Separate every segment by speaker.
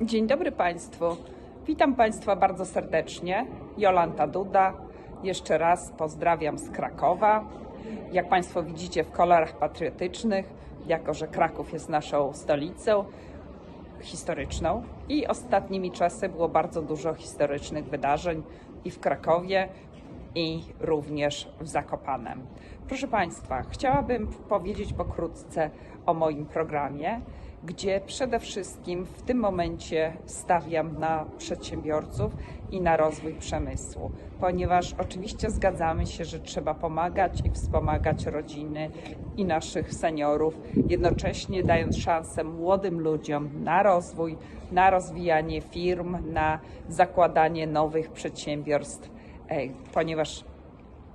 Speaker 1: Dzień dobry Państwu. Witam Państwa bardzo serdecznie. Jolanta Duda. Jeszcze raz pozdrawiam z Krakowa. Jak Państwo widzicie w kolorach patriotycznych, jako że Kraków jest naszą stolicą historyczną i ostatnimi czasy było bardzo dużo historycznych wydarzeń i w Krakowie, i również w Zakopanem. Proszę Państwa, chciałabym powiedzieć pokrótce o moim programie, gdzie przede wszystkim w tym momencie stawiam na przedsiębiorców i na rozwój przemysłu, ponieważ oczywiście zgadzamy się, że trzeba pomagać i wspomagać rodziny i naszych seniorów, jednocześnie dając szansę młodym ludziom na rozwój, na rozwijanie firm, na zakładanie nowych przedsiębiorstw ponieważ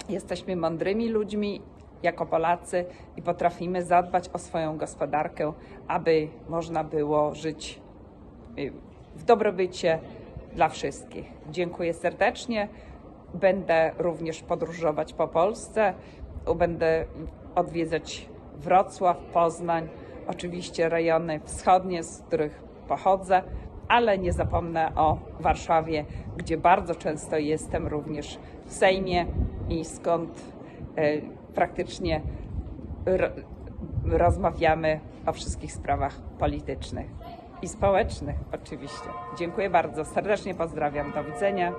Speaker 1: jesteśmy mądrymi ludźmi jako Polacy i potrafimy zadbać o swoją gospodarkę, aby można było żyć y, w dobrobycie dla wszystkich. Dziękuję serdecznie. Będę również podróżować po Polsce. Będę odwiedzać Wrocław, Poznań, oczywiście rejony wschodnie, z których pochodzę, ale nie zapomnę o Warszawie, gdzie bardzo często jestem również w Sejmie i skąd e, praktycznie rozmawiamy o wszystkich sprawach politycznych i społecznych oczywiście. Dziękuję bardzo, serdecznie pozdrawiam, do widzenia.